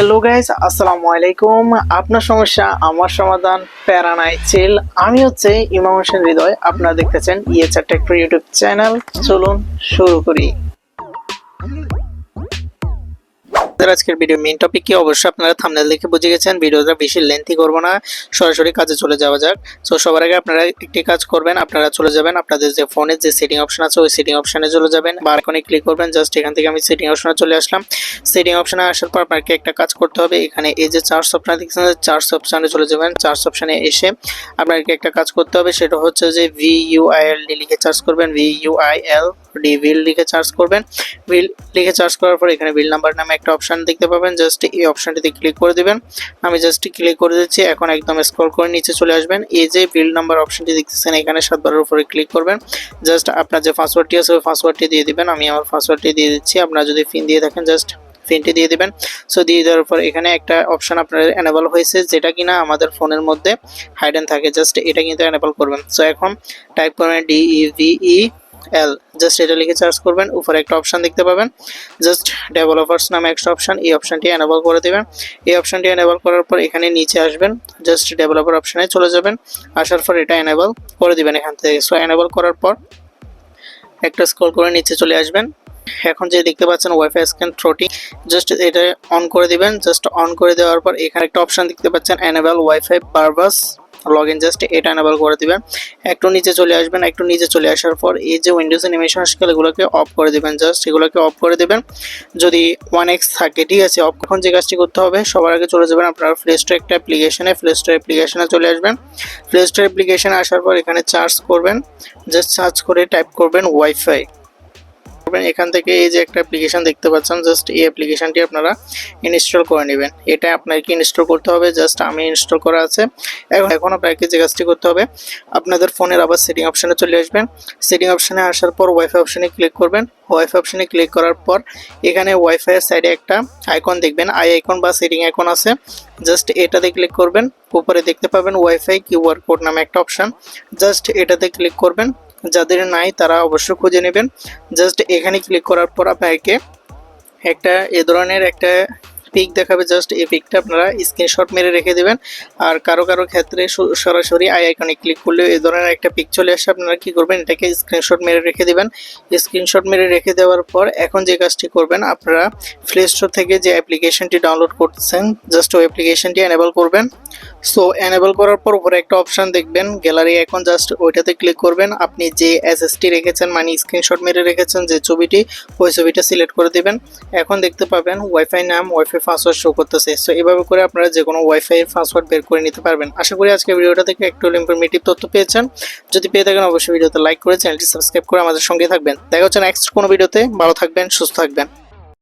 Hello guys আসসালামু আলাইকুম আপনার সমস্যা আমার সমাধান প্যারা নাই চিল আমি হচ্ছে ইমাম হোসেন হৃদয় আপনারা দেখতেছেন ইয়েচার টেক্টর ইউটিউব চ্যানেল চলুন শুরু করি আমাদের আজকের ভিডিও মেইন টপিক কি? অবশ্যই আপনারা থাম্বনেল দেখে বুঝে গেছেন। ভিডিওটা বেশি লেন্থি করব না। সরাসরি কাজে চলে যাওয়া যাক। সো সবার আগে আপনারা একটি কাজ করবেন, আপনারা চলে যাবেন। আপনাদের যে ফোনের যে সেটিং অপশন আছে, ওই সেটিং অপশনে চলে যাবেন। বা আইকনে ক্লিক করবেন জাস্ট এখান থেকে আমি সেটিং অপশনে চলে আসলাম। সেটিং অপশনে আসার পর আপনাকে একটা কাজ করতে হবে। এখানে এই যে চার্জ অপশন দেখছেন চার্জ অপশনে চলে যাবেন। চার্জ অপশনে এসে আপনাকে একটা কাজ করতে হবে। সেটা হচ্ছে যে ভি লিখে চার্জ করবেন। ভি ডি বিল লিখে চার্জ করবেন। বিল লিখে চার্জ করার পর এখানে বিল নাম্বার নামে একটা অপশন দেখতে পাবেন। জাস্ট এই অপশনটিতে ক্লিক করে দিবেন। আমি জাস্ট ক্লিক করে দিচ্ছি। এখন একদম স্ক্রল করে নিচে চলে আসবেন। এই যে বিল নাম্বার অপশনটি দেখতেছেন, এখানে সাতবারের উপরে ক্লিক করবেন। জাস্ট আপনার যে পাসওয়ার্ডটি আছে, ওই পাসওয়ার্ডটি দিয়ে দিবেন। আমি আমার পাসওয়ার্ডটি দিয়ে দিচ্ছি। আপনারা যদি ফিন দিয়ে থাকেন জাস্ট ফিনটি দিয়ে দিবেন। সো দিয়ে দেওয়ার পর এখানে একটা অপশন আপনার এনেবল হয়েছে, যেটা কিনা আমাদের ফোনের মধ্যে হাইডেন থাকে। জাস্ট এটা কিন্তু এনেবল করবেন। সো এখন টাইপ করবেন D E V E L just এটা লিখে সার্চ করবেন, উপরে একটা অপশন দেখতে পাবেন জাস্ট ডেভেলপার্স নামে একটা অপশন এই অপশনটি এনেবল করে দেবেন। এই অপশনটি এনেবল করার পর এখানে নিচে আসবেন জাস্ট ডেভেলপার অপশনে চলে যাবেন, আসার পর এটা এনেবল করে দিবেন এখান থেকে। সো এনেবল করার পর একটা স্ক্রল করে নিচে চলে আসবেন। এখন যে দেখতে পাচ্ছেন ওয়াইফাই স্ক্যান থ্রোটি জাস্ট এটা অন করে দিবেন জাস্ট অন করে দেওয়ার পর এখানে একটা অপশন দেখতে পাচ্ছেন enable wifi purpose log in just এটা এনেবল করে দিবেন। একটু নিচে চলে আসবেন, একটু নিচে চলে আসার পর এই যে উইন্ডোজ অ্যানিমেশন স্কেল এগুলোকে অফ করে দিবেন জাস্ট এগুলোকে অফ করে দিবেন। যদি ওয়ান এক্স থাকে, ঠিক আছে অফ যে কাজটি করতে হবে, সবার আগে চলে যাবেন আপনার প্লে স্টোর একটা অ্যাপ্লিকেশনে প্লে স্টোর অ্যাপ্লিকেশনে চলে আসবেন। প্লে স্টোর অ্যাপ্লিকেশনে আসার পর এখানে চার্জ করবেন জাস্ট সার্চ করে টাইপ করবেন ওয়াইফাই করবেন। এখান থেকে এই যে একটা অ্যাপ্লিকেশন দেখতে পাচ্ছেন জাস্ট এই অ্যাপ্লিকেশনটি আপনারা ইনস্টল করে নেবেন। এটা আপনাকে ইনস্টল করতে হবে জাস্ট আমি ইনস্টল করা আছে। এখন এখন আপনাকে যে কাজটি করতে হবে, আপনাদের ফোনের আবার সেটিং অপশনে চলে আসবেন। সেটিং অপশনে আসার পর ওয়াইফাই অপশনে ক্লিক করবেন। ওয়াইফাই অপশনে ক্লিক করার পর এখানে ওয়াইফাইয়ের সাইডে একটা আইকন দেখবেন। আই আইকন বা সেটিং আইকন আছে। জাস্ট এটাতে ক্লিক করবেন। উপরে দেখতে পাবেন ওয়াইফাই কিউআর কোড নামে একটা অপশন জাস্ট এটাতে ক্লিক করবেন। যাদের নাই তারা অবশ্যই খুঁজে নেবেন। জাস্ট এখানে ক্লিক করার পর আপনাকে একটা এ ধরনের একটা পিক দেখাবে জাস্ট এই পিকটা আপনারা স্ক্রিনশট মেরে রেখে দেবেন। আর কারও কারও ক্ষেত্রে সরাসরি আই আইকনে ক্লিক করলে এই ধরনের একটা পিক চলে আসে। আপনারা কি করবেন? এটাকে স্ক্রিনশট মেরে রেখে দেবেন। স্ক্রিনশট মেরে রেখে দেওয়ার পর এখন যে কাজটি করবেন, আপনারা প্লে স্টোর থেকে যে অ্যাপ্লিকেশনটি ডাউনলোড করতেছেন জাস্ট ওই অ্যাপ্লিকেশনটি এনেবল করবেন। সো এনেবল করার পর উপরে একটা অপশন দেখবেন গ্যালারি এখন জাস্ট ওইটাতে ক্লিক করবেন। আপনি যে এসএসটি রেখেছেন মানে স্ক্রিনশট মেরে রেখেছেন যে ছবিটি, ওই ছবিটা সিলেক্ট করে দেবেন। এখন দেখতে পাবেন ওয়াইফাই নাম ওয়াইফাই পাসওয়ার্ড শো করতেছে। সো এভাবে করে আপনারা যে কোনো ওয়াইফাই পাসওয়ার্ড বের করে নিতে পারবেন। আশা করি আজকে ভিডিওটা থেকে একটু ইনফরমেটিভ তথ্য পেয়েছেন। যদি পেয়ে থাকেন, অবশ্যই ভিডিওতে লাইক করে চ্যানেলটি সাবস্ক্রাইব করে আমাদের সঙ্গে থাকবেন। দেখা হচ্ছে নেক্সট কোনো ভিডিওতে। ভালো থাকবেন, সুস্থ থাকবেন।